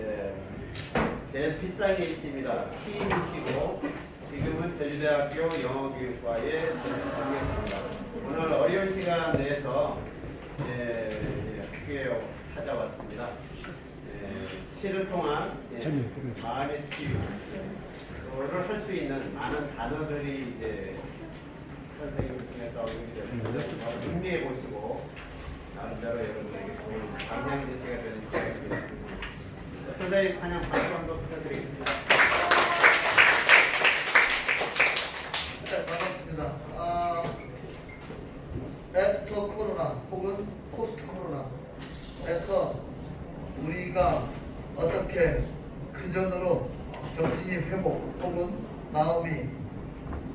예, 제 뒷장에 있습니다. 시인이시고 지금은 제주대학교 영어교육과에 다니겠습니다. 오늘 어려운 시간 내서 예, 예, 학교에 찾아왔습니다. 예, 시를 통한 예, 마음의 치유를 할 수 있는 많은 단어들이 이제 선생님을 통해서 여러분들 준비해 보시고 나름대로 여러분에게 좋은 방향 제시가 되는. 선생님 환영 박수 한번 부탁드리겠습니다. 네, 반갑습니다. 아, 애프터 코로나 혹은 포스트 코로나에서 우리가 어떻게 근전으로 정신이 회복 혹은 마음이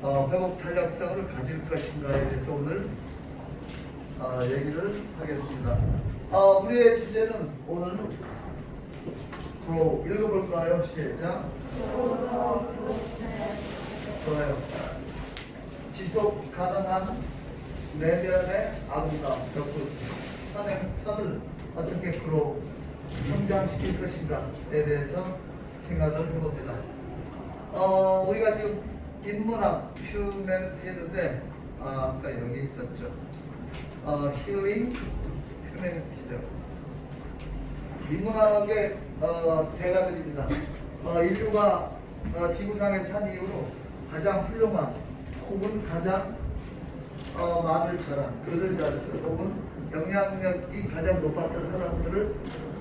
어, 회복 탄력성을 가질 것인가에 대해서 오늘 어, 얘기를 하겠습니다. 어, 우리의 주제는 오늘 프로 읽어볼까요? 시작. 좋아요. 지속 가능한 내면의 아름다움, 덕분, 선의 선을 어떻게 그로 성장시킬 것인가에 대해서 생각을 해봅니다. 어, 우리가 지금 인문학, 휴메니티 했는데, 아, 아까 여기 있었죠. 어, 힐링, 휴메니티죠. 인문학의 어, 대가들입니다. 어, 인류가 어, 지구상에 산 이후로 가장 훌륭한 혹은 가장 어, 말을 잘한 글을 잘 쓰는 혹은 영향력이 가장 높았던 사람들을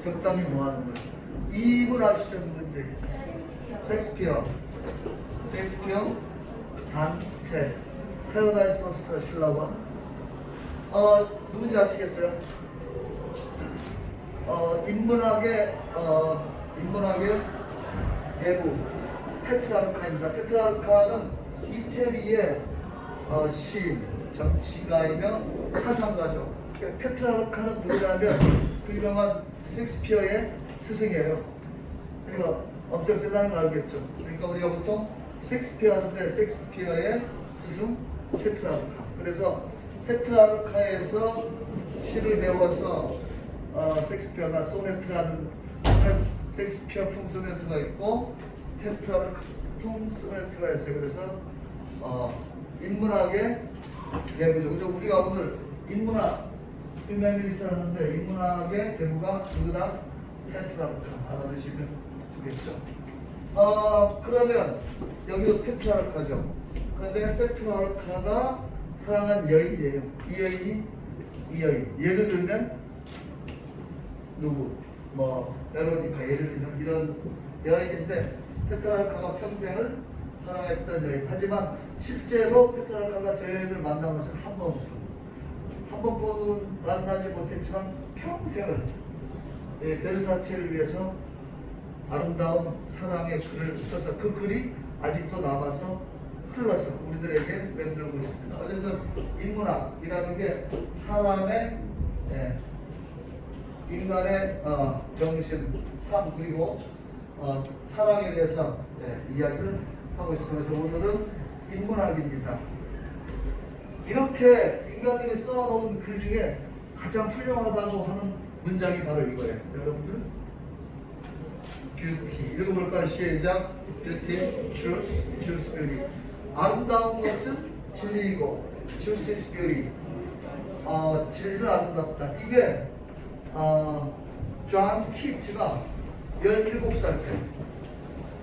적당히 모아놓은 거예요. 이분 아시죠 누군지? 섹스피어, 섹스피어, 단테, 패러다이스 로스트가 신라와 어, 누군지 아시겠어요? 어, 인문학의 어, 인문학의 대부 페트라르카입니다. 페트라르카는 이태리의 어, 시인, 정치가이며 사상가죠. 페트라르카는 누구냐면 그 유명한 섹스피어의 스승이에요. 그러니까 엄청 세다는 거 알겠죠. 그러니까 우리가 보통 섹스피어 하는데 섹스피어의 스승 페트라르카. 그래서 페트라르카에서 시를 배워서 어, 섹스피어가 소네트라는 섹스피어 풍 소네트가 있고 페트라르카 풍소네트가 있어요. 그래서 어, 인문학의 내부죠. 그래서 우리가 오늘 인문학 휴메니스 하는데 인문학의 대부가 누구다? 페트라르카 알아두시면 좋겠죠. 어, 그러면 여기도 페트라르카죠. 그런데 페트라르카가 사랑한 여인이에요. 이 여인이 이 여인. 예를 들면 누구? 뭐 베로니카 예를 들면 이런 여인인데 페트라르카가 평생을 사랑했던 여인. 하지만 실제로 페트라르카가 저 여인을 만난 것은 한 번뿐. 한 번뿐 만나지 못했지만 평생을 예, 베르사체를 위해서 아름다운 사랑의 글을 써서 그 글이 아직도 남아서 흘러서 우리들에게 맴돌고 있습니다. 어쨌든 인문학이라는 게 사람의 예, 인간의 어, 정신, 삶 그리고 어, 사랑에 대해서 예, 이야기를 하고 있습니다. 그래서 오늘은 인문학입니다. 이렇게 인간들이 써놓은 글 중에 가장 훌륭하다고 하는 문장이 바로 이거예요. 여러분들 뷰티 읽어볼까요? 시작 뷰티, truth, truth, beauty 아름다운 것은 진리이고 truth is beauty 어, 진리는 아름답다. 이게 어, 존 키츠가 17살 때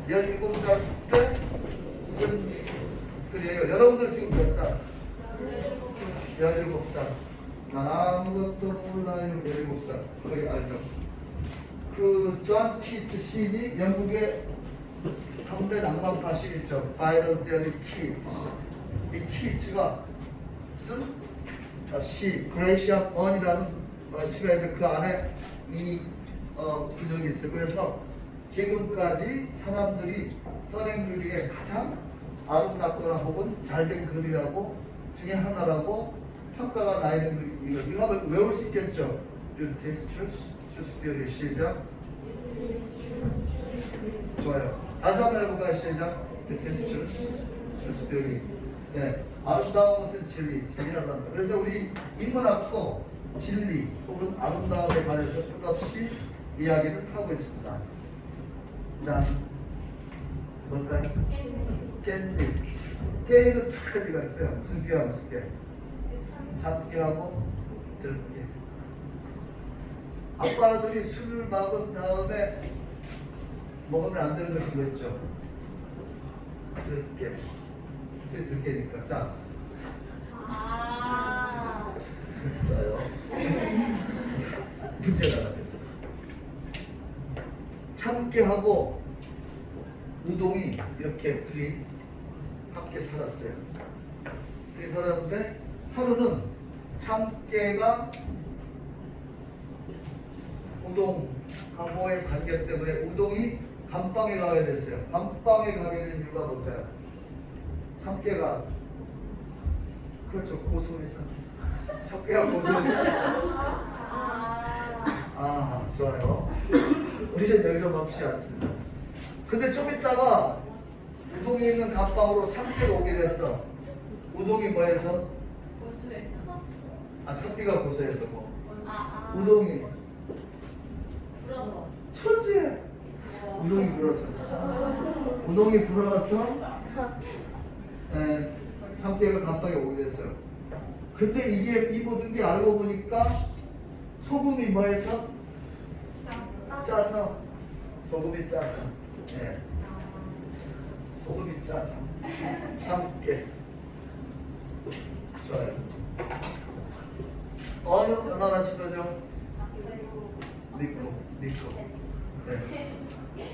17살 때 쓴 글이에요. 여러분들 지금 몇 살? 17살. 난 아무것도 몰라요. 17살. 거의 알죠? 그, 존 키츠 시인이 영국의 3대 낭만파 시인 있죠. 바이런 셀리 키츠. 이 키츠가 쓴 어, 시, 그레이시안 언이라는 어, 있는데 그 안에 이 어, 구절이 있어요. 그래서 지금까지 사람들이 써낸 글 중에 가장 아름답거나 혹은 잘된 글이라고 중에 하나라고 평가가 나 있는 글이 이거 외울 수 있겠죠? 슈스피어리 시작. 좋아요. 다시 한번 해볼까요? 시작. 슈스피어리 네. 아름다운 것은 진리 진리라고 합니다. 그래서 우리 인문학도 진리 혹은 아름다움에 관해서 끝없이 이야기를 하고 있습니다. 짠 뭘까요? 깻잎. 깻잎은 두 가지가 있어요. 무슨 깨와 무슨 깨? 잡깨하고 들깨 아빠들이 술을 먹은 다음에 먹으면 안 되는 그거 있죠? 들깨 술이 들깨니까. 자. 아. 문제가 나겠어 참깨하고 우동이 이렇게 둘이 함께 살았어요. 둘이 살았는데 하루는 참깨가 우동하고의 관계 때문에 우동이 감방에 가게 됐어요. 감방에 가게 된 이유가 뭘까요? 참깨가 그렇죠 고소해서 참깨가 고소해서 아. 아 좋아요. 우리 는 여기서 멈추지 않습니다. 근데 좀 있다가 우동이 있는 감방으로 참깨가 오게 됐어. 우동이 뭐해서? 고수해서. 아 참깨가 고소해서 뭐. 아. 아. 우동이. 천재. 우동이 불어서. 우동이 불어서 에, 참깨가 감방에 오게 됐어요. 근데 이게 이 모든 게 알고 보니까 소금이 뭐해서? 짜서. 소금이 짜서. 예. 소금이 짜서. 참깨. 좋아요. 어느 나라 지도죠 미국 미국. 네.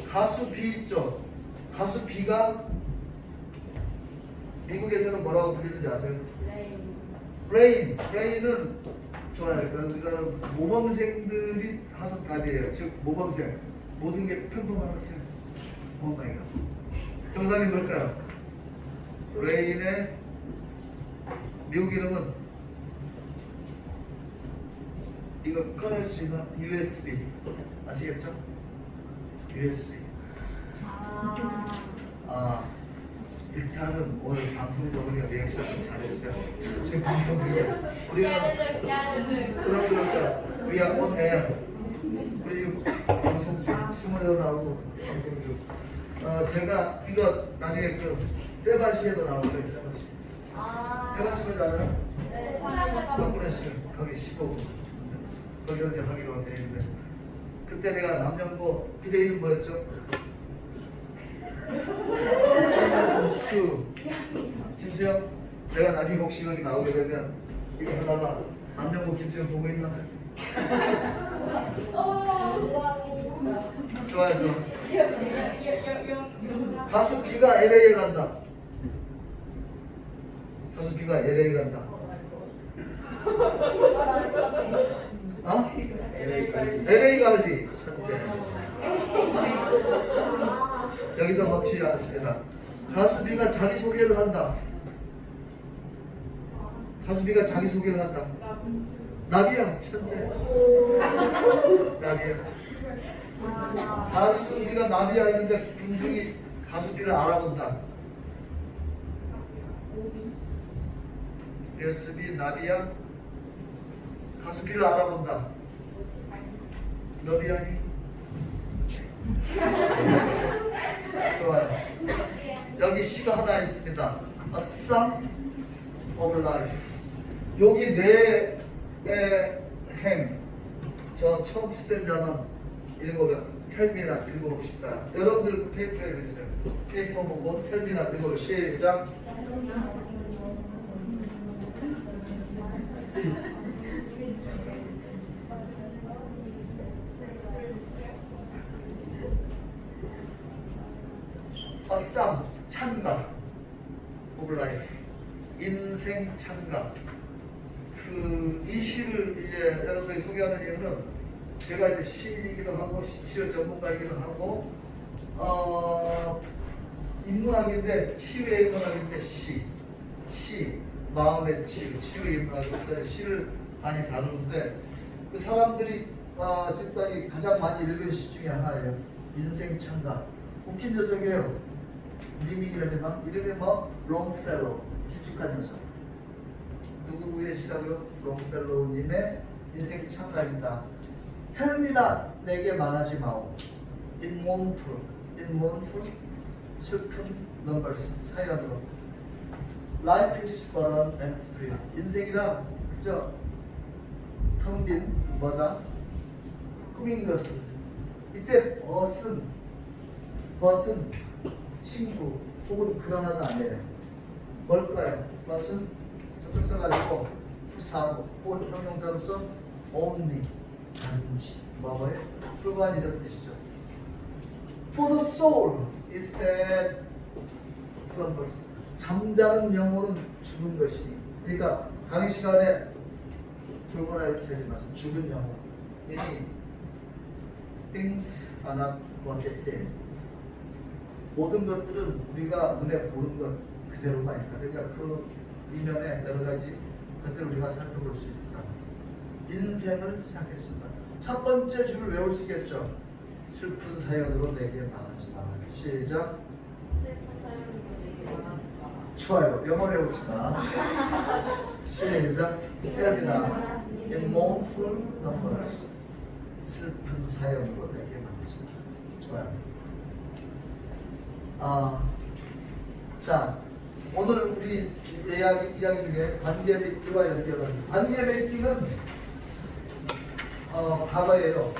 가수 비 있죠? 가수 비가 미국에서는 뭐라고 불리는지 아세요? 레인. 레인은 좋아요. 그러니까 모범생들이 하는 답이에요. 즉 모범생 모든 게 평범한 학생. 오 마이 갓. 정답이 뭘까요? 레인의 미국 이름은 이거 꺼낼 수 있는 USB 아시겠죠? USB. 아. 아 일단은 오늘 방송도 우리가 리액션 좀 잘해주세요. 지금 방송 깨르륵. 그런. We are on air. 우리 방송 중 신문에도 나오고 방송 중. 어 제가 이거 나중에 그 세바시에도 나올 거예요. 세바시. 아. 세바시면 알아요? 네. 박근혜 씨 거기 15분 거기서 이제 하기로 돼 있는데 그때 내가 남녀고 그대 이름 뭐였죠? 김수 김수영 내가 나중에 혹시 여기 나오게 되면 이거 하다가 남녀고 김수영 보고 있나? 좋아요 좋아. 가수 비가 LA에 간다. 가수 비가 LA 간다. 어? LA 갈리. 천재 여기서 멈추지 않습니다 가수비가 자기소개를 한다 가수비가 자기 소개를 한다 나비야 천재. 나비야. 가수비가 나비야 했는데 분명히 가수비를 알아본다. 예스비 나비야? 가수비를 알아본다. 너비야니 좋아요. 여기 시가 하나 있습니다. A Song of Life 여기 네 내행. 저 처음 스탠자만 읽어봐 텔미나 읽어봅시다. 여러분들 그 테이프에 있어요 페이퍼 보고 텔미나 읽어봐 시작. 어쌈 찬가 오브 라이프 인생 찬가 그 이 시를 이제 여러분들이 소개하는 이유는 제가 이제 시이기도 하고 시- 치료 전문가이기도 하고 어 인문학인데 치유의 인문학인데 시, 시 마음의 치유, 치유의 있어요. 시를 많이 다루는데 그 사람들이 어, 지금까지 가장 많이 읽은 시 중에 하나예요. 인생 찬가 웃긴 녀석이에요. 리밍이라 하지만 이름이 뭐 롱펠로 길쭉한 녀석 누구의 시라고요? 롱펠로우님의 인생 창가입니다 헬미나 내게 말하지 마오. 잇몸풀 in mournful 슬픈 numbers 사연으로 Life is but an empty 인생이란 그저 텅빈 뭐다 꿈인 것을 이때 벗은 벗은 친구 혹은 그런 하도 아니에요. 뭘까요? 벗은 접속사 가지고 부사고 혹은 형용사로서 only 단지 뭐뭐에 불과한 이런 뜻이죠 For the soul is that slumbers. 잠자는 영혼은 죽은 것이니. 그러니까 강의 시간에 졸거나 이렇게 하지 마세요. 죽은 영혼. meaning things are not what they seem. 모든 것들은 우리가 눈에 보는 것 그대로가 아니다. 그러니까 그 이면에 여러 가지 것들을 우리가 살펴볼 수 있다. 인생을 생각했습니다. 첫 번째 줄을 외울 수 있겠죠. 슬픈 사연으로 내게 말하지 마라. 시작. 좋아요. 영어로 해봅시다. 시작. 텔미나 in mournful numbers. 슬픈 사연으로 내게 말하지 마라. 좋아요. 아, 자, 오늘 우리 이야기, 이야기 중에 관계 맺기와 연결하기. 관계 맺기는 어, 과거예요.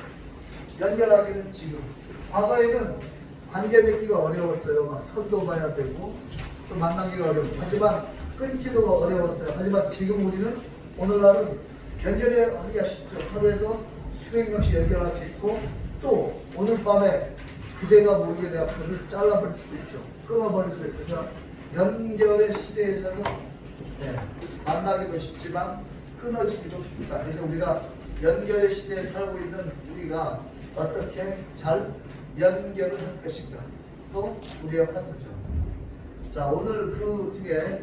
연결하기는 지금. 과거에는 관계 맺기가 어려웠어요. 막 선도 봐야 되고 또 만나기가 어렵고 하지만 끊기도 어려웠어요. 하지만 지금 우리는 오늘날은 연결하기가 쉽죠. 하루에도 수백 명씩 연결할 수 있고 또 오늘 밤에 그대가 모르게 내가 그를 잘라버릴 수도 있죠. 끊어버릴 수도 있고 그래서 연결의 시대에서는 네, 만나기도 쉽지만 끊어지기도 쉽다. 그래서 우리가 연결의 시대에 살고 있는 우리가 어떻게 잘 연결을 할 것인가 또 우리의 환구죠. 자 오늘 그 중에